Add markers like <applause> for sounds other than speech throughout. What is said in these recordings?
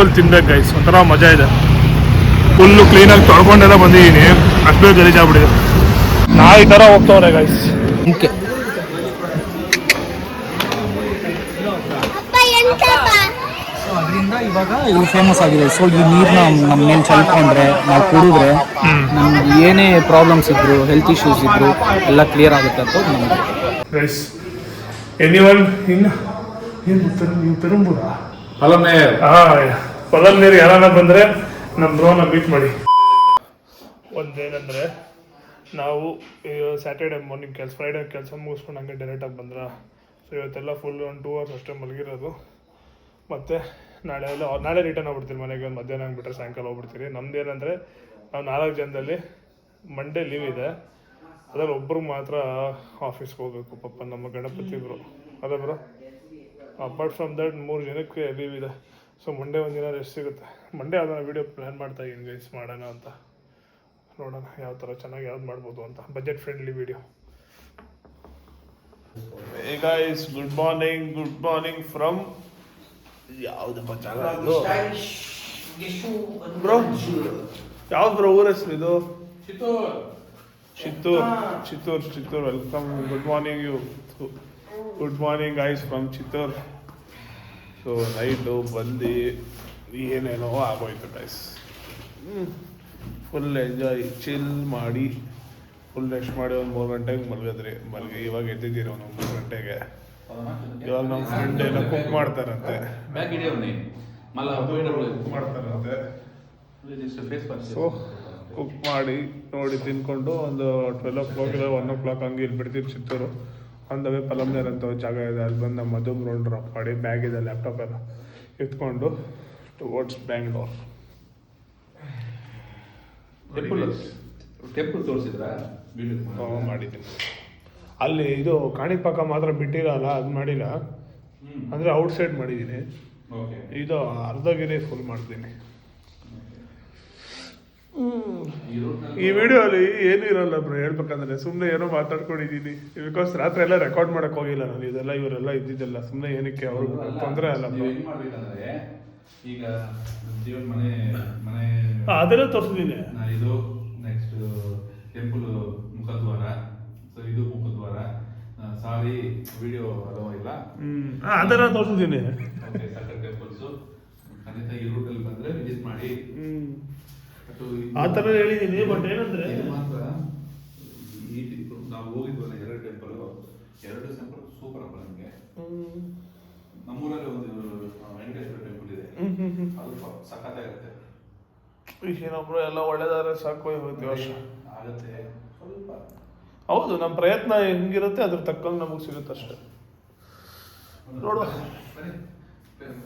ಅಲ್ಲಿ ತಿನ್ಬೇಕು ಗೈಸ್ ಒಂಥರ ಮಜಾ ಇದೆ. ಫುಲ್ಲು ಕ್ಲೀನಾಗಿ ತೊಳ್ಕೊಂಡೆಲ್ಲ ಬಂದಿದ್ದೀನಿ. ಅಷ್ಟು ಗಲೀಜಾಗ್ಬಿಟ್ಟಿದೆ ಈ ಥರ ಹೋಗ್ತವ್ರೆ ಗೈಸ್ ಓಕೆ. ಸೊ ಅದರಿಂದ ಇವಾಗ ಇದು ಫೇಮಸ್ ಆಗಿದೆ. ಸೊ ಈ ನೀರನ್ನ ನಮ್ಮ ಮೇಲೆ ಚಲ್ಕೊಂಡ್ರೆ ನಾವು ಕುಡಿದ್ರೆ ನಮ್ಗೆ ಏನೇ ಪ್ರಾಬ್ಲಮ್ಸ್ ಇದ್ರು ಹೆಲ್ತ್ ಇಶ್ಯೂಸ್ ಇದ್ರು ಎಲ್ಲ ಕ್ಲಿಯರ್ ಆಗುತ್ತೆ ಅಂತ ನಮಗೆ ಗೈಸ್ ಎನಿವನ್ ಇನ್ನು ಏನು ನೀವು ಪೆರಂಬೂರ ಪಲಮೇ ಹೊಲದ ನೀರು ಯಾರನ್ನ ಬಂದರೆ ನಮ್ಮ ಬ್ರೋನ ಮೀಟ್ ಮಾಡಿ. ಒಂದೇನಂದ್ರೆ, ನಾವು ಸ್ಯಾಟರ್ಡೆ ಮಾರ್ನಿಂಗ್ ಕೆಲಸ ಫ್ರೈಡೇ ಕೆಲಸ ಮುಗಿಸ್ಕೊಂಡು ಹಂಗೆ ಡೈರೆಕ್ಟಾಗಿ ಬಂದ್ರ. ಸೊ ಇವತ್ತೆಲ್ಲ ಫುಲ್ ಒಂದು ಟೂ ಅವರ್ಸ್ ಅಷ್ಟೇ ಮಲಗಿರೋದು. ಮತ್ತು ನಾಳೆ ಎಲ್ಲ, ನಾಳೆ ರಿಟರ್ನ್ ಆಗ್ಬಿಡ್ತೀವಿ ಮನೆಗೆ, ಒಂದು ಮಧ್ಯಾಹ್ನ ಬಿಟ್ಟರೆ ಸಾಯಂಕಾಲ ಹೋಗ್ಬಿಡ್ತೀವಿ ನಮ್ದು ಏನಂದರೆ ನಾವು ನಾಲ್ಕು ಜನದಲ್ಲಿ ಮಂಡೇ ಲೀವ್ ಇದೆ. ಅದ್ರಲ್ಲಿ ಒಬ್ಬರು ಮಾತ್ರ ಆಫೀಸ್ಗೆ ಹೋಗ್ಬೇಕು ಪಾಪ ನಮ್ಮ ಗಣಪತಿ ಬ್ರೋ ಅದೇ ಬ್ರೋ ಅಪಾರ್ಟ್ ಫ್ರಮ್ ದಟ್ ಮೂರು ಜನಕ್ಕೆ ಲೀವ್ ಇದೆ. ಸೊ ಮಂಡೇ ಒಂದಿನ ರೆಸ್ಟ್ ಸಿಗುತ್ತೆ. ಮಂಡೆ ಯಾವ್ದಾರ ವೀಡಿಯೋ ಪ್ಲ್ಯಾನ್ ಮಾಡ್ತಾ ಇದ್ದೀನಿ ಗೈಸ್ ಮಾಡೋಣ ಅಂತ. ನೋಡೋಣ ಯಾವ ಥರ ಚೆನ್ನಾಗಿ ಯಾವ್ದು ಮಾಡ್ಬೋದು ಅಂತ. Budget friendly video hey guys good morning good morning from ಯಾವುದಪ್ಪ ಜಾಗ ಬ್ರೋ ಯಾವ್ದು ಬ್ರೋ ಊರ ಹೆಸರು ಇದು? Chittoor Chittoor Chittoor welcome good morning you good morning guys from Chittoor so night ಬಂದು ಏನೇನೋ ಆಗೋಯ್ತು ಗೈಸ್ ಫುಲ್ ಎಂಜಾಯ್ ಚಿಲ್ ಮಾಡಿ ಫುಲ್ ರೆಸ್ಟ್ ಮಾಡಿ ಒಂದು ಮೂರು ಗಂಟೆಗೆ ಮಲಗಿದ್ರಿ ಮಲಗಿ ಇವಾಗ ಎದ್ದಿದ್ದೀರಿ ಒಂದು ಮೂರು ಗಂಟೆಗೆ. ಇವಾಗ ನಮ್ಮ ಫ್ರೆಂಡ್ ಏನೋ ಕುಕ್ ಮಾಡ್ತಾರಂತೆ. ಕುಕ್ ಮಾಡ್ತಾರಂತೆ. ಸೊ ಕುಕ್ ಮಾಡಿ ನೋಡಿ ತಿನ್ಕೊಂಡು ಒಂದು ಟ್ವೆಲ್ ಓ ಕ್ಲಾಕ್ ಇಲ್ಲ ಒನ್ ಓ ಕ್ಲಾಕ್ ಹಂಗೆ ಇಲ್ಲಿ ಬಿಡ್ತೀವಿ ಚಿತ್ತೂರು ಅಂದವೇ ಪಲಮ್ನೇರ್ ಅಂತ ಒಂದು ಜಾಗ ಇದೆ. ಅಲ್ಲಿ ಬಂದು ನಮ್ಮ ಮಧು ರೋಡ್ ಡ್ರಾಪ್ ಮಾಡಿ ಬ್ಯಾಗ್ ಇದೆ ಲ್ಯಾಪ್ಟಾಪ್ ಎಲ್ಲ. ಎತ್ಕೊಂಡು ಟುವರ್ಡ್ಸ್ ಬ್ಯಾಂಗ್ಳೂರ್ ಟೆಂಪಲ್ ಟೆಂಪಲ್ ತೋರಿಸಿದ್ರಾ? ಮಾಡಿದ್ದೀನಿ. ಅಲ್ಲಿ ಇದು ಕಾಣಿಪಾಕ ಮಾತ್ರ ಬಿಟ್ಟಿರಲ್ಲ ಅದು ಮಾಡಿಲ್ಲ. ಅಂದರೆ ಔಟ್ ಸೈಡ್ ಮಾಡಿದ್ದೀನಿ ಇದು ಅರ್ಧಗಿರಿ ಫುಲ್ ಮಾಡ್ತೀನಿ. ಈ ವಿಡಿಯೋ ಅಲ್ಲಿ ಏನು ಇರಲ್ಲ ಬ್ರೋ ಹೇಳ್ಬೇಕಂದ್ರೆ ಸುಮ್ಮನೆ ಏನೋ ಮಾತಾಡ್ಕೊಂಡಿದ್ದೀನಿ. ಬಿಕಾಸ್ ರಾತ್ರಿ ಎಲ್ಲ ರೆಕಾರ್ಡ್ ಮಾಡಕ್ ಹೋಗಿಲ್ಲ ನಾನು ಇದೆಲ್ಲ ಇವರೆಲ್ಲ ಇದ್ದಿದ್ದೆಲ್ಲ ಸುಮ್ಮನೆ ಏನಕ್ಕೆ ಅವ್ರಿಗೆ ತೊಂದರೆ ಅಲ್ಲ ಈಗ ಜೀವನ್ ಮನೆ ಮನೆ ಅದೆಲ್ಲ ತೋರಿಸಿದ್ದೀನಿ. ಇದು ನೆಕ್ಸ್ಟ್ ಟೆಂಪಲ್ ಮುಖದ್ವಾರ. ಸೊ ಇದು ಮುಖದ್ವಾರ. ಸಾರಿ ವಿಡಿಯೋ ಅಲೋ ಇಲ್ಲ? ಅದೆಲ್ಲ ತೋರಿಸಿದ್ದೀನಿ. ಟೆಂಪಲ್ಸು ಖಂಡಿತ ಈ ರೂಟಲ್ಲಿ ಬಂದರೆ ವಿಸಿಟ್ ಮಾಡಿ. ಆ ಥರ ಹೇಳಿದ್ದೀನಿ ಬಟ್ ಏನಂದ್ರೆ ಮಾತ್ರ ಈ ನಾವು ಹೋಗಿದ್ವಲ್ಲ ಎರಡು ಟೆಂಪಲ್ ಎರಡು ಟೆಂಪಲ್ ಸೂಪರ್ ಅಪ್ಪ ನಮಗೆ. ನಮ್ಮೂರಲ್ಲಿ ಒಂದು ವೆಂಕಟೇಶ್ವರ ಟೆಂಪಲ್ ಇದೆ. ಅದು ಸಖತ್ತಾಗಿರುತ್ತೆ. ಏನೊಬ್ರು ಎಲ್ಲ ಒಳ್ಳೇದಾದ್ರೆ ಸಾಕು ಹೋಗ್ತೀವಿ ವರ್ಷ. ಆಗುತ್ತೆ. ಸ್ವಲ್ಪ. ಹೌದು ನಮ್ಮ ಪ್ರಯತ್ನ ಹೆಂಗಿರುತ್ತೆ ಅದ್ರ ತಕ್ಕಂಗೆ ನಮಗೆ ಸಿಗುತ್ತೆ ಅಷ್ಟೇ. ನೋಡುವ.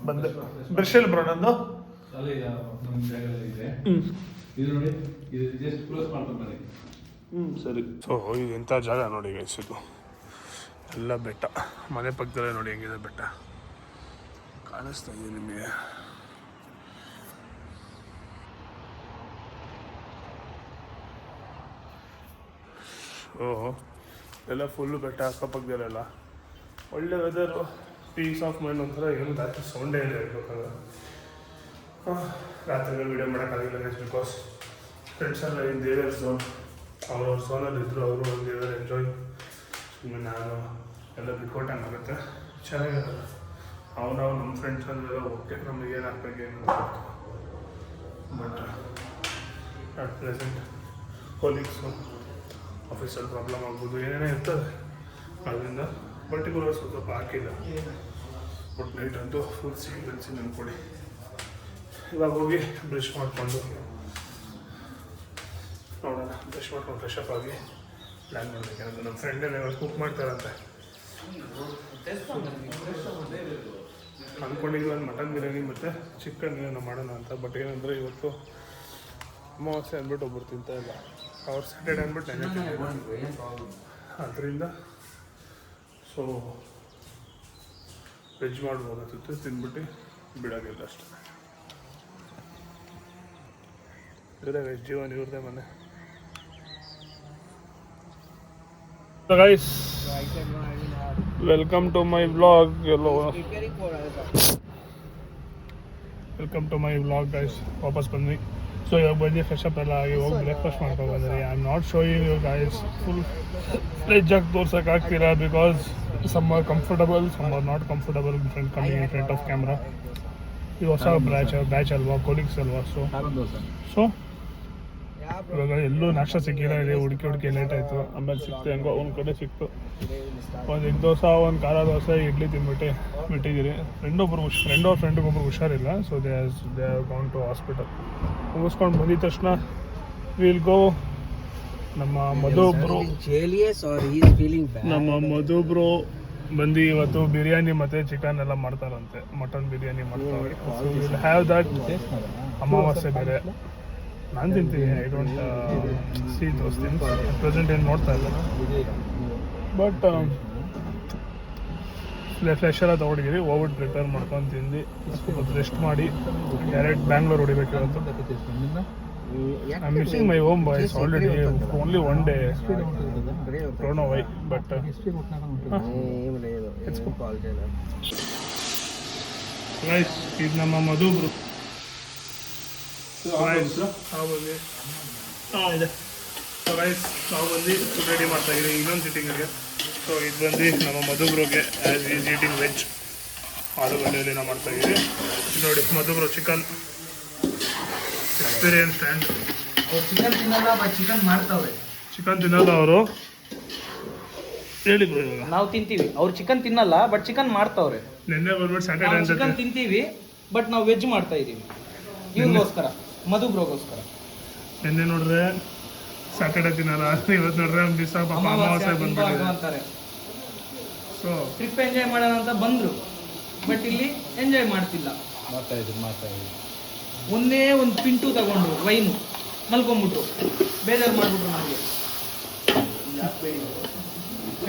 ಬಂದೆ. ಬ್ರಷಲ್ ಬ್ರೋ ನಂದು? ಅಲ್ಲಿ ನಮ್ಮ ಜಾಗದಲ್ಲಿ ಇದೆ. ಹ್ಮ್. ಇದು ನೋಡಿ ಇದು ಜಸ್ಟ್ ಕ್ಲೋಸ್ ಬನ್ನಿ. ಹ್ಮ್ ಸರಿ. ಸೊ ಇದು ಎಂಥ ಜಾಗ ನೋಡಿ ಗೈಸ್ ಇದು. ಎಲ್ಲ ಬೆಟ್ಟ. ಮನೆ ಪಕ್ಕದಲ್ಲೇ ನೋಡಿ ಹೆಂಗಿದೆ ಬೆಟ್ಟ. ಕಾಣಿಸ್ತಾ ಇದೆ ನಿಮಗೆ. ಓಹೋ ಎಲ್ಲ ಫುಲ್ಲು ಬೆಟ್ಟ ಅಕ್ಕಪಕ್ಕದಲ್ಲೆಲ್ಲ. ಒಳ್ಳೆ ವೆದರು ಪೀಸ್ ಆಫ್ ಮೈಂಡ್ ಒಂಥರ ಏನು ರಾತ್ರಿ ಸೌಂಡೇ ಇಲ್ಲ ಹೇಳ್ಬೇಕಂದ್ರೆ. ರಾತ್ರಿ ವೀಡಿಯೋ ಮಾಡೋಕ್ಕಾಗಿಲ್ಲ ಬಿಕಾಸ್ ಫ್ರೆಂಡ್ಸ್ ಎಲ್ಲ ಇನ್ ದೇವರ್ ಝೋನ್ ಅವ್ರವ್ರ ಝೋನಲ್ಲಿ ಇದ್ದರು ಅವರು ಒಂದು ದೇವರ್ ಎಂಜಾಯ್ ಸುಮ್ಮನೆ ನಾನು ಎಲ್ಲ ಬಿಟ್ಕೊಟ್ಟಂಗಾಗುತ್ತೆ ಚೆನ್ನಾಗಿರಲ್ಲ ನಾವು ನಮ್ಮ ಫ್ರೆಂಡ್ಸ್ ಅಂದ್ರೆ ಓಕೆ ನಮಗೆ ಏನು ಹಾಕ್ಬೇಕು ಏನು ಬಟ್ ಅಟ್ ಪ್ರೆಸೆಂಟ್ ಕೊಲೀಗ್ಸು ಆಫೀಸಲ್ಲಿ ಪ್ರಾಬ್ಲಮ್ ಆಗ್ಬೋದು ಏನೇನೋ ಇರ್ತದೆ. ಅದರಿಂದ ಪರ್ಟಿಕ್ಯುಲರ್ ಸ್ವಲ್ಪ ಹಾಕಿಲ್ಲ. ಬಟ್ ನೈಟ್ ಅಂತೂ ಫುಲ್ ಬೆಳೆಸಿ ನೆನ್ಕೊಡಿ ಇವಾಗ ಹೋಗಿ ಬ್ರಷ್ ಮಾಡಿಕೊಂಡು. ಬ್ರಷ್ ಮಾಡ್ಕೊಂಡು ಫ್ರೆಶ್ ಅಪ್ ಆಗಿ ಪ್ಲ್ಯಾನ್ ಮಾಡಬೇಕು. ಯಾಕಂದ್ರೆ ನಮ್ಮ ಫ್ರೆಂಡೇ ಕುಕ್ ಮಾಡ್ತಾರಂತೆ. ಅಂದ್ಕೊಂಡಿದ್ವಿ ಒಂದು ಮಟನ್ ಬಿರಿಯಾನಿ ಮತ್ತು ಚಿಕನ್ ಬಿರಿಯಾನಿ ಮಾಡೋಣ ಅಂತ. ಬಟ್ ಏನಂದರೆ ಇವತ್ತು ಅಮಾವಾಸ್ಯೆ ಅಂದ್ಬಿಟ್ಟು ಒಬ್ಬರು ತಿಂತಾ ಇಲ್ಲ. ಅವ್ರು ಸ್ಯಾಟರ್ಡೆ ಅಂದ್ಬಿಟ್ಟು ಅದರಿಂದ ಸೊ ವೆಜ್ ಮಾಡ್ಬೋದಾಗಿತ್ತು ತಿಂದ್ಬಿಟ್ಟು ಬಿಡೋದಿಲ್ಲ ಅಷ್ಟೇ. ಇದೇ ವೆಜ್ ಜೀವನ ಇವ್ರದೇ ಮನೆ. Guys welcome to my blog hello welcome to my vlog guys ವಾಪಸ್ ಬಂದ್ವಿ ಸೊ ಇವಾಗ ಬಂದು ಫ್ರೆಶ್ ಅಪ್ ಎಲ್ಲ ಆಗಿ ಹೋಗಿ ಬ್ರೇಕ್ಫಾಸ್ಟ್ ಮಾಡ್ಕೊಂಡು ಬಂದ್ರಿ I am not showing you guys full fledge ಆಗಿ ತೋರ್ಸೋಕ್ಕಾಗ್ತಿಲ್ಲ because some are comfortable some are not comfortable in front coming in front of camera ಇದು ಹೊಸ ಬ್ಯಾಚ್ ಬ್ಯಾಚ್ ಅಲ್ವಾ ಕೊಲೀಗ್ಸ್ ಅಲ್ವಾ ಸೊ ಸೊ ಇವಾಗ ಎಲ್ಲೂ ನಾಷ್ಟ ಸಿಕ್ಕಿಲ್ಲ ಇದೆ ಹುಡುಕಿ ಹುಡುಕಿ ಲೇಟ್ ಆಯಿತು. ಆಮೇಲೆ ಸಿಕ್ತು, ಹೆಂಗೋ ಒಂದು ಕಡೆ ಸಿಕ್ತು. ಒಂದು ಎಗ್ ದೋಸೆ, ಒಂದು ಖಾರ ದೋಸೆ, ಇಡ್ಲಿ ತಿಂದ್ಬಿಟ್ಟು ಬಿಟ್ಟಿದ್ದೀರಿ ಫ್ರೆಂಡೊಬ್ರು ಹುಷ್ ಫ್ರೆಂಡ್ ಅವ್ರ ಹುಷಾರಿಲ್ಲ so they they gone to hospital ಮುಗಿಸ್ಕೊಂಡು ಬಂದಿದ ತಕ್ಷಣ ವಿಲ್ ಗೋ ನಮ್ಮ ಮಧು ಬ್ರೋ ಆರ್ ನಮ್ಮ ಮಧು ಬ್ರೋ ಬಂದು ಇವತ್ತು ಬಿರಿಯಾನಿ ಮತ್ತೆ ಚಿಕನ್ ಎಲ್ಲ ಮಾಡ್ತಾರಂತೆ. ಮಟನ್ ಬಿರಿಯಾನಿ ಮಾಡ್ತಾರೆ ಹ್ಯಾವ್ ದಟ್ ಅಮಾವಾಸ್ಯೆ ಬೇರೆ. ನಾನು ತಿಂತೀನಿ I don't see those things present ಏನು ನೋಡ್ತಾ ಇಲ್ಲ. ಬಟ್ ಫ್ರೆಶ್ ಎಲ್ಲ ತೊಗೊಂಡಿದ್ದೀವಿ ಓವರ್ ಪ್ರಿಪೇರ್ ಮಾಡ್ಕೊಂಡು ತಿಂದು ಸ್ವಲ್ಪ ರೆಸ್ಟ್ ಮಾಡಿ ಡೈರೆಕ್ಟ್ ಬ್ಯಾಂಗ್ಳೂರ್ ಹೊಡಿಬೇಕು ಇವತ್ತು. I missing my home boys already only one day don't know why but ಇದು ನಮ್ಮ ಮಧುಬ್ರು ಹಾಂ ಬಂದು ಹಾಂ ಇದೆ ಸೊ ಗೈಸ್ ನಾವು ರೆಡಿ ಮಾಡ್ತಾ ಇದ್ದೀವಿ ಇನ್ನೊಂದು ಸಿಟ್ಟಿಂಗಿಗೆ ಸೊ ಇದು ಬಂದು ನಮ್ಮ ಮಧುಬ್ರೋಗೆ ಆಸ್ ಈಸ್ ಈಟಿಂಗ್ ವೆಜ್ ಆಲೂಗಡ್ಡೆಯಲ್ಲಿ ನಾವು ಮಾಡ್ತಾ ಇದ್ದೀವಿ ನೋಡಿ Madhu bro chicken experience and chicken ತಿನ್ನಲ್ಲ ಚಿಕನ್ ಮಾಡ್ತಾವೆ ಚಿಕನ್ ತಿನ್ನಲ್ಲ ಅವರು ಹೇಳಿ ನಾವು ತಿಂತೀವಿ. ಅವ್ರು ಚಿಕನ್ ತಿನ್ನಲ್ಲ ಬಟ್ ಚಿಕನ್ ಮಾಡ್ತಾವ್ರೆ. ನಿನ್ನೆ ಬರ್ಬೋದು ಸ್ಯಾಟರ್ಡೇ ಚಿಕನ್ ತಿಂತೀವಿ ಬಟ್ ನಾವು ವೆಜ್ ಮಾಡ್ತಾ ಇದೀವಿ. ಇವ್ರಿಗೋಸ್ಕರ. ಮಧು ಬ್ರೋಗೋಸ್ಕರ. ನಿನ್ನೆ ನೋಡ್ರೆ ಸ್ಯಾಟರ್ಡೆ ತಿನ್ನಲ್ಲ ಇವತ್ತು ನೋಡ್ರೆ ದಿವಸ ಪಾಪ ಅಮಾವಾಸ್ಯೆ ಬಂದ್ಬಿಟ್ಟಿದೆ. ಅಂತಾರೆ ಸೊ ಟ್ರಿಪ್ ಎಂಜಾಯ್ ಮಾಡೋಣ ಅಂತ ಬಂದ್ರು ಬಟ್ ಇಲ್ಲಿ ಎಂಜಾಯ್ ಮಾಡ್ತಿಲ್ಲ. ಮಾಡ್ತಾ ಇದ್ರು ಮಾಡ್ತಾ ಇದ್ದೀನಿ ಒಂದೇ ಒಂದು ಪಿಂಟು ತಗೊಂಡು ವೈನು ಮಲ್ಕೊಂಬಿಟ್ರು ಬೇಜಾರು ಮಾಡ್ಬಿಟ್ರು ನಮಗೆ.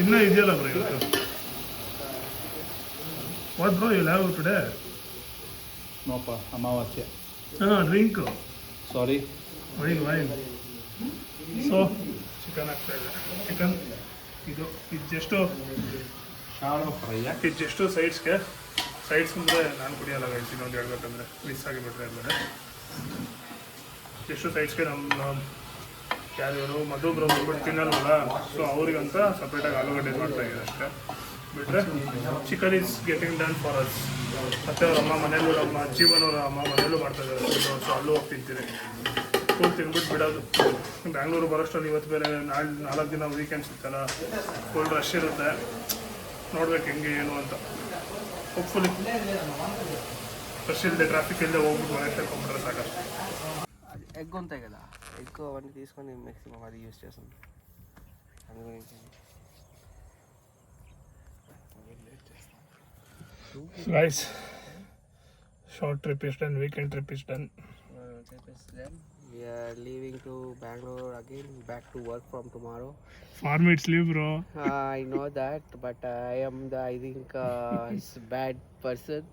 ಇನ್ನೂ ಇದೆಯಲ್ಲ ಬ್ರೋ ಇವತ್ತು? What bro you have today nope ಅಮಾವಾಸ್ಯೆ. ಹಾಂ drink sorry wine wine so chicken ಆಗ್ತಾ ಇದೆ ಚಿಕನ್ ಇದು ಇದು ಜಸ್ಟು. ಶಾಲೋ ಫ್ರೈ ಇದು ಜಸ್ಟು ಸೈಡ್ಸ್ಗೆ ಸೈಡ್ಸ್ ಅಂದರೆ ನಾನು ಕುಡಿಯಲ್ಲ ಗೈಸ್ ಇನ್ನೊಂದು ಹೇಳ್ಬೇಕಂದ್ರೆ ಮಿಸ್ ಆಗಿಬಿಟ್ರೆ ಅಂದರೆ ಎಷ್ಟು ಸೈಡ್ಸ್ಗೆ ನಮ್ಮ ಯಾರು ಮಧು ಬ್ರೋ ತಿನ್ನಲ್ವಲ್ಲ ಸೊ ಅವರಿಗಂತ ಸಪ್ರೇಟಾಗಿ ಆಲೂಗಡ್ಡೆ ಮಾಡ್ತಾ ಇದ್ದಾರೆ ಅಷ್ಟೇ. ಬಿಟ್ಟರೆ chicken is getting done for us ಮತ್ತು ಅವ್ರ ಅಮ್ಮ ಮನೇಲೂ ನಮ್ಮ ಜೀವನವರ ಅಮ್ಮ ಮನೇಲೂ ಮಾಡ್ತಾ ಇದ್ದಾರೆ ಸೊ ಅಲ್ಲೂ ಹೋಗಿ ತಿಂತೀನಿ ಫುಲ್ ತಿಂದ್ಬಿಟ್ಟು ಬಿಡೋದು ಬ್ಯಾಂಗ್ಳೂರು ಬರೋಷ್ಟರಲ್ಲಿ ಇವತ್ತು ಬೇರೆ ನಾಳೆ ನಾಲ್ಕು ದಿನ ವೀಕೆಂಡ್ಸ್ ಇತ್ತಲ್ಲ ಫುಲ್ ರಶ್ ಇರುತ್ತೆ ನೋಡ್ಬೇಕು ಹೆಂಗೆ ಏನು ಅಂತ ಹೋಪ್ಫುಲಿ ರಶ್ ಇಲ್ಲದೆ ಟ್ರಾಫಿಕ್ ಇಲ್ಲದೆ ಹೋಗ್ಬಿಟ್ಟು ಮನೆ ಸೇರ್ಕೊಂಡ್ಬಿಟ್ರೆ ಸಾಕಷ್ಟು ఎగ్ ఉంటాయి కదా ఎగ్ అవన్నీ తీసుకొని మ్యాక్సిమం అది యూస్ చేస్తాం అందు గురించి So guys, short trip is done, weekend trip is done. We are leaving to Bangalore again, back to work from tomorrow. Farm it's leave, bro. Uh, I know that, but I am the, I think, uh, <laughs> bad person.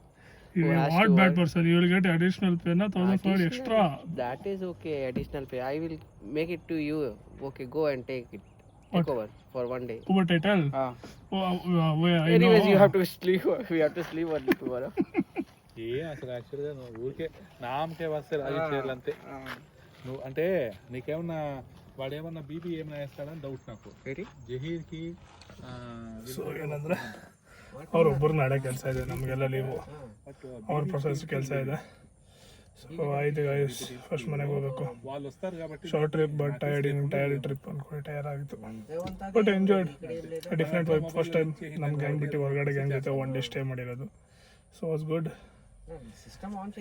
You are not bad work. person. You will get additional pay, na thousand five extra. That is okay. Additional pay. I will make it to you. Okay, go and take it. take Okay. over for one day over title ah. I anyways you have to sleep we have to sleep only tomorrow ఏ అసలు యాక్చువల్గా నువ్వు ఊరికే నామకే వస్తే రాజు చేయాలంతే నువ్వు అంటే నీకేమన్నా వాడు ఏమన్నా బీపీ ఏమైనా వేస్తాడని డౌట్ నాకు Ready? జహీర్కి ఆ, ಸೊ ಏನಂದ್ರೆ ಅವ್ರೊಬ್ಬರು ನಾಳೆ ಕೆಲಸ ಇದೆ ನಮಗೆಲ್ಲ ಲೀವು ಅವ್ರ ಪ್ರೊಸೆಸ್ ಕೆಲಸ ಇದೆ ಸೊ ಆಯ್ತು ಗೈಸ್ ಫಸ್ಟ್ ಮನೆಗೆ ಹೋಗ್ಬೇಕು. Short trip but tired in tired trip ಅಂದ್ಕೊಂಡು ಟಯರ್ ಆಗಿತ್ತು. But enjoyed different vibe first time ನಮ್ಮ ಗ್ಯಾಂಗ್ ಬಿಟ್ಟು ಹೊರಗಡೆ ಗ್ಯಾಂಗ್ ಜೊತೆ ಒನ್ ಡೇ ಸ್ಟೇ ಮಾಡಿರೋದು. So was good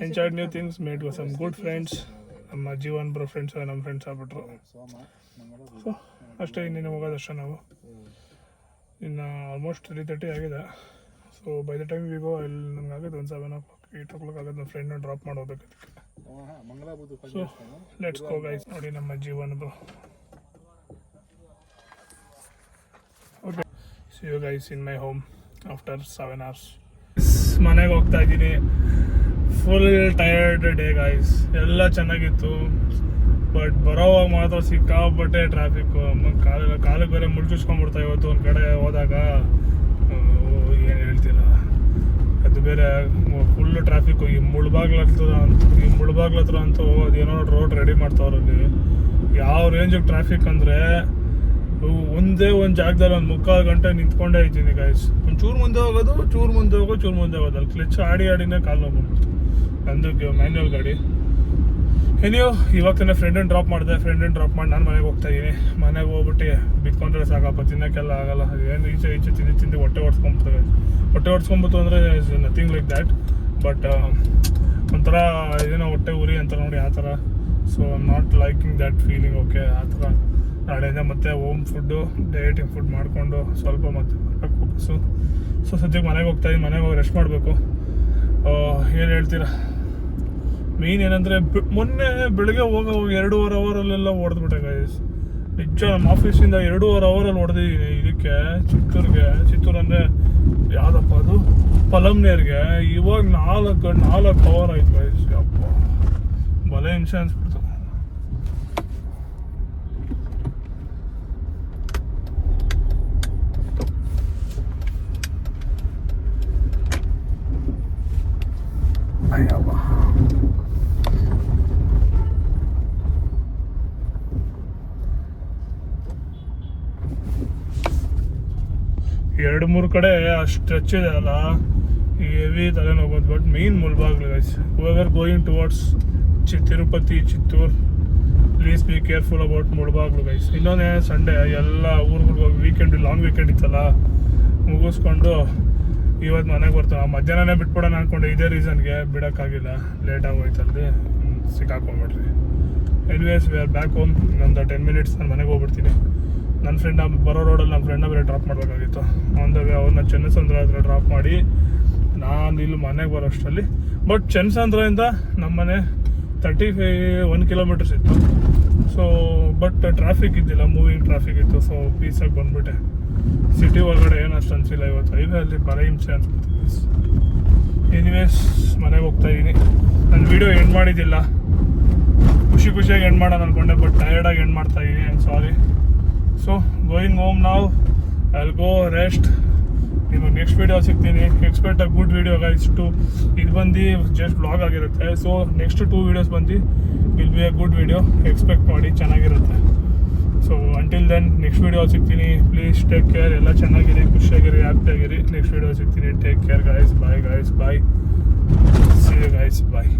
enjoyed new things made some good friends ನಮ್ಮ ಜೀವನ್ ಬ್ರೋ ಫ್ರೆಂಡ್ಸ್ ನಮ್ಮ friends ಆಗ್ಬಿಟ್ರು. ಸೊ ಅಷ್ಟೇ ಇನ್ನೇನು ಹೋಗೋದಷ್ಟೇ ನಾವು. ಇನ್ನು ಆಲ್ಮೋಸ್ಟ್ ತ್ರೀ ತರ್ಟಿ ಆಗಿದೆ. So by the time we go ಇಲ್ಲಿ ನಮ್ಗೆ ಆಗುತ್ತೆ ಒಂದು ಸೆವೆನ್ ಓ ಕ್ಲಾಕ್ ಏಟ್ ಓ ಕ್ಲಾಕ್ ಫ್ರೆಂಡ್ನ ಡ್ರಾಪ್ ಮಾಡೋದಕ್ಕೆ. ಸೊ ಲೆಟ್ಸ್ ಗೋ ಗೈಸ್ ನೋಡಿ ನಮ್ಮ ಜೀವನದು. Okay see you guys in my home after seven hours ಮನೆಗೆ ಹೋಗ್ತಾ ಇದ್ದೀನಿ. ಫುಲ್ ಟಯರ್ಡ್ ಡೇ ಗಾಯ್ಸ್ ಎಲ್ಲ ಚೆನ್ನಾಗಿತ್ತು. ಬಟ್ ಬರೋವಾಗ ಮಾತ್ರ ಸಿಕ್ಕಾಪಟ್ಟೆ ಟ್ರಾಫಿಕ್ ಕಾಲು ಕಾಲಿಗೆ ಬೇರೆ ಮುಳುಗಿಸ್ಕೊಂಡ್ಬಿಡ್ತಾ ಇವತ್ತು ಒಂದು ಕಡೆ ಹೋದಾಗ. ಬೇರೆ ಫುಲ್ಲು ಟ್ರಾಫಿಕ್ ಈ ಮುಳ್ಬಾಗ್ಲ ಹತ್ರ ಅಂತ, ಈ ಮುಳ್ಬಾಗ್ಲ ಹತ್ರ ಅಂತೂ ಅದೇನೋ ರೋಡ್ ರೆಡಿ ಮಾಡ್ತಾವ್ರಲ್ಲಿ ಯಾವ ರೇಂಜಿಗೆ ಟ್ರಾಫಿಕ್ ಅಂದರೆ ಒಂದೇ ಒಂದು ಜಾಗದಲ್ಲಿ ಒಂದು ಮುಕ್ಕಾಲು ಗಂಟೆ ನಿಂತ್ಕೊಂಡೇ ಇದ್ದೀನಿ ಗಾಯ್ಸ್ ಒಂದು ಚೂರು ಮುಂದೆ ಹೋಗೋದು, ಚೂರು ಮುಂದೆ ಹೋಗೋದು ಚೂರು ಮುಂದೆ ಹೋಗೋದು. ಅಲ್ಲಿ ಕ್ಲಿಚ್ ಆಡಿ ಆಡಿನೇ ಕಾಲು ಹೋಗ್ಬಿಡ್ತು ನಂದು ಮ್ಯಾನ್ಯಲ್ ಗಾಡಿ. ಏನಿಯೋ ಇವಾಗ ತಾನೇ ಫ್ರೆಂಡನ್ನು ಡ್ರಾಪ್ ಮಾಡಿದೆ. ಫ್ರೆಂಡನ್ನು ಡ್ರಾಪ್ ಮಾಡಿ ನಾನು ಮನೆಗೆ ಹೋಗ್ತಾ ಇದ್ದೀನಿ ಮನೆಗೆ ಹೋಗ್ಬಿಟ್ಟು ಬಿತ್ಕೊಂಡ್ರೆ ಸಾಕಪ್ಪ, ತಿನ್ನೋಕ್ಕೆಲ್ಲ ಆಗಲ್ಲ. ಏನು ಈಚೆ ಈಚೆ ತಿಂದು ತಿಂದು ಹೊಟ್ಟೆ ಹೊಡ್ಸ್ಕೊಂಬಿಡ್ತವೆ ಹೊಟ್ಟೆ ಹೊಡ್ಸ್ಕೊಂಬಿಟ್ಟು ಅಂದರೆ is nothing like that but ಒಂಥರ ಏನೋ ಹೊಟ್ಟೆ ಉರಿ ಅಂತ ನೋಡಿ ಆ ಥರ. So not liking that feeling okay ಆ ಥರ. ನಾಳೆಯಿಂದ ಮತ್ತೆ ಹೋಮ್ ಫುಡ್ಡು ಡಯಟಿಂಗ್ ಫುಡ್ ಮಾಡಿಕೊಂಡು ಸ್ವಲ್ಪ ಮತ್ತೆ ಬರ್ಬೇಕು. ಸೊ ಸದ್ಯಕ್ಕೆ ಮನೆಗೆ ಹೋಗ್ತಾ ಇದ್ದೀನಿ ಮನೆಗೆ ಹೋಗಿ ರೆಸ್ಟ್ ಮಾಡಬೇಕು. ಏನು ಹೇಳ್ತೀರಾ? ಮೇನ್ ಏನಂದ್ರೆ ಮೊನ್ನೆ ಬೆಳಗ್ಗೆ ಹೋಗೋ ಎರಡೂವರೆ ಅವರಲ್ಲೆಲ್ಲ ಹೊಡೆದ್ಬಿಟ್ಟೆ ಗೈಸ್ ನಿಜ, ನಮ್ಮ ಆಫೀಸಿಂದ ಎರಡೂವರೆ ಅವರಲ್ಲಿ ಹೊಡೆದಿದ್ದೀನಿ ಇದಕ್ಕೆ, ಚಿತ್ತೂರಿಗೆ. ಚಿತ್ತೂರು ಅಂದರೆ ಯಾವುದಪ್ಪ ಅದು? ಪಲಮ್ನೇರ್ಗೆ. ಇವಾಗ ನಾಲ್ಕು ನಾಲ್ಕು ಅವರ್ ಆಯ್ತು ಗೈಸ್ ಅಪ್ಪ ಬಲೆ ಹಿಂಸೆ ಅನ್ಸ್ಬಿಡ್ತು. ಅಯ್ಯವ್ವ ಎರಡು ಮೂರು ಕಡೆ ಅಷ್ಟು ಸ್ಟ್ರೆಚ್ ಇದೆ ಅಲ್ಲ. Heavy heavy ತಲೆನೋಗೋದು but main Mulbagal guys are going towards chi Tirupati Chittoor please be careful about Mulbagal guys ಇನ್ನೊಂದೇ Sunday ಎಲ್ಲ ಊರುಗಳಿಗೆ ಹೋಗಿ ವೀಕೆಂಡ್ ಲಾಂಗ್ ವೀಕೆಂಡ್ ಇತ್ತಲ್ಲ, ಮುಗಿಸ್ಕೊಂಡು ಇವತ್ತು ಮನೆಗೆ ಬರ್ತಾನೆ ಮಧ್ಯಾಹ್ನನೇ ಬಿಟ್ಬಿಡೋಣ ಅನ್ಕೊಂಡೆ. ಇದೇ ರೀಸನ್ಗೆ ಬಿಡೋಕ್ಕಾಗಿಲ್ಲ. ಲೇಟ್ ಆಗೋಯ್ತಲ್ಲಿ ಸಿಕ್ಕಾಕೊಂಬಿಡ್ರಿ anyways we are back home ಇನ್ನೊಂದು ಟೆನ್ ಮಿನಿಟ್ಸ್ ನಾನು ಮನೆಗೆ ಹೋಗ್ಬಿಡ್ತೀನಿ. ನನ್ನ ಫ್ರೆಂಡ್ ಬರೋ ರೋಡಲ್ಲಿ ನನ್ನ ಫ್ರೆಂಡ್ನ ಬೇರೆ ಡ್ರಾಪ್ ಮಾಡಬೇಕಾಗಿತ್ತು. ಆನ್ ದ ವೇ ಅವ್ರನ್ನ ಚೆನ್ನಸಂದ್ರ ಹತ್ರ ಡ್ರಾಪ್ ಮಾಡಿ ನಾನು ಇಲ್ಲಿ ಮನೆಗೆ ಬರೋ ಅಷ್ಟರಲ್ಲಿ. ಬಟ್ ಚೆನ್ನಸಂದ್ರದಿಂದ ನಮ್ಮ ಮನೆ ತರ್ಟಿ ಫೈ ಒನ್ ಕಿಲೋಮೀಟರ್ಸ್ ಇತ್ತು. ಸೊ ಬಟ್ ಟ್ರಾಫಿಕ್ ಇದ್ದಿಲ್ಲ ಮೂವಿಂಗ್ ಟ್ರಾಫಿಕ್ ಇತ್ತು. ಸೊ ಪೀಸಾಗಿ ಬಂದ್ಬಿಟ್ಟೆ. ಸಿಟಿ ಒಳಗಡೆ ಏನು ಅಷ್ಟು ಅನಿಸಿಲ್ಲ ಇವತ್ತು. ಹೈವೇ ಅಲ್ಲಿ ಬರ ಹಿಂಸೆ ಅನ್ಸುತ್ತೆ ಎನಿವೇಸ್ ಮನೆಗೆ ಹೋಗ್ತಾ ಇದ್ದೀನಿ ನನ್ನ ವೀಡಿಯೋ ಎಂಡ್ ಮಾಡಿದ್ದಿಲ್ಲ. ಖುಷಿ ಖುಷಿಯಾಗಿ ಎಂಡ್ ಮಾಡೋಣ ಅನ್ಕೊಂಡೆ ಬಟ್ ಟಯರ್ಡಾಗಿ ಎಂಡ್ ಮಾಡ್ತಾ ಇದ್ದೀನಿ I'm sorry so going home ನಾವು ಐ ಗೋ ರೆಸ್ಟ್ ನಿಮಗೆ ನೆಕ್ಸ್ಟ್ ವೀಡಿಯೋ ಸಿಗ್ತೀನಿ. Expect a good video guys to ಇದು ಬಂದು ಜಸ್ಟ್ ಬ್ಲಾಗ್ ಆಗಿರುತ್ತೆ. ಸೊ ನೆಕ್ಸ್ಟ್ ಟೂ ವೀಡಿಯೋಸ್ ಬಂದು will be a good video expect ಮಾಡಿ ಚೆನ್ನಾಗಿರುತ್ತೆ. So until then next video ಸಿಗ್ತೀನಿ. ಪ್ಲೀಸ್ ಟೇಕ್ ಕೇರ್ ಎಲ್ಲ ಚೆನ್ನಾಗಿರಿ, ಖುಷಿಯಾಗಿರಿ, ಹ್ಯಾಪಿಯಾಗಿರಿ. ನೆಕ್ಸ್ಟ್ ವೀಡಿಯೋ ಸಿಗ್ತೀನಿ. Take care guys bye guys bye see guys bye